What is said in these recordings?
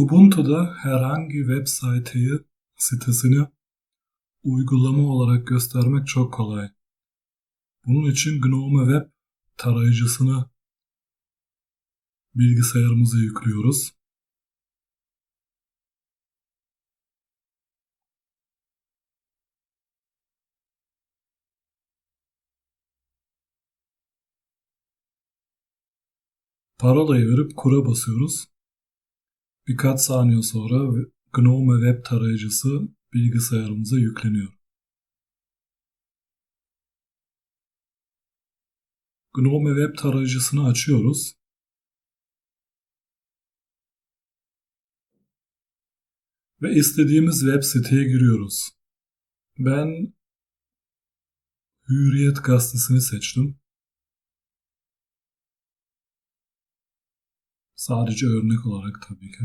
Ubuntu'da herhangi web siteyi, sitesini uygulama olarak göstermek çok kolay. Bunun için GNOME Web tarayıcısını bilgisayarımıza yüklüyoruz. Parolayı verip kura basıyoruz. Birkaç saniye sonra GNOME Web tarayıcısı bilgisayarımıza yükleniyor. GNOME Web tarayıcısını açıyoruz. Ve istediğimiz web siteye giriyoruz. Ben Hürriyet gazetesini seçtim. Sadece örnek olarak tabii ki.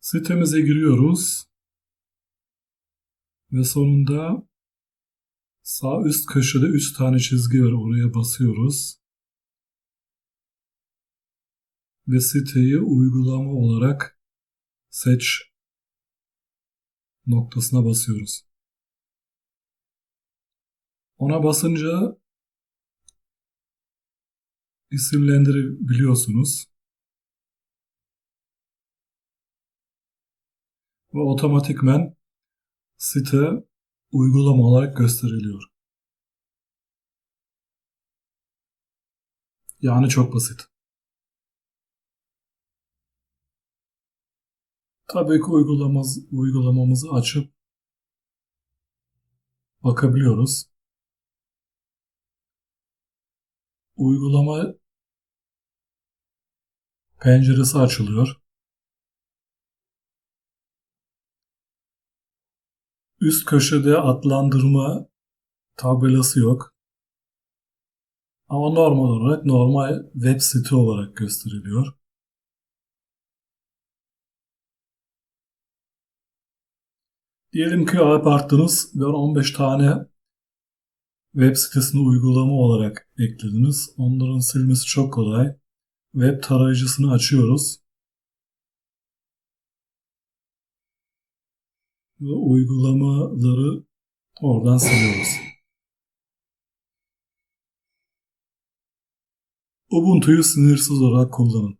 Sitemize giriyoruz. Ve sonunda sağ üst köşede 3 tane çizgi var. Oraya basıyoruz. Ve siteyi uygulama olarak seç noktasına basıyoruz. Ona basınca isimlendirebiliyorsunuz. Ve otomatikmen site uygulama olarak gösteriliyor. Yani çok basit. Tabii ki uygulamamız, uygulamamızı açıp bakabiliyoruz. Uygulama penceresi açılıyor. Üst köşede adlandırma tabelası yok. Ama normal olarak normal web site olarak gösteriliyor. Diyelim ki abarttınız ve 15 tane web sitesini uygulama olarak eklediniz. Onların silmesi çok kolay. Web tarayıcısını açıyoruz. Ve uygulamaları oradan siliyoruz. Ubuntu'yu sınırsız olarak kullanın.